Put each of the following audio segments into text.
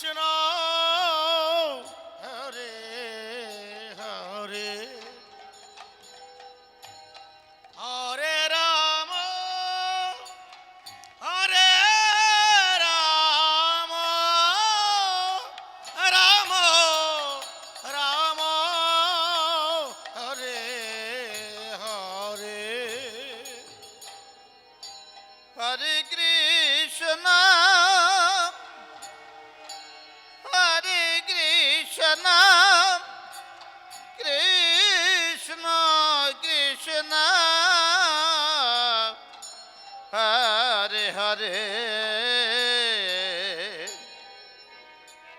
Krishna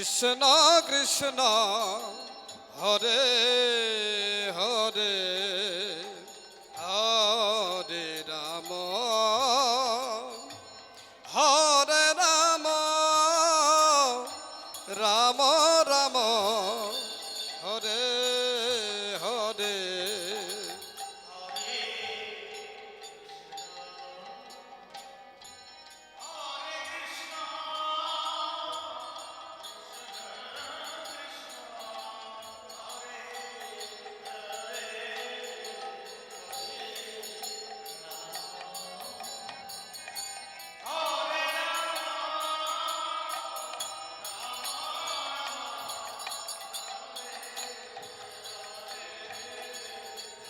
Krishna Krishna Hare Hare.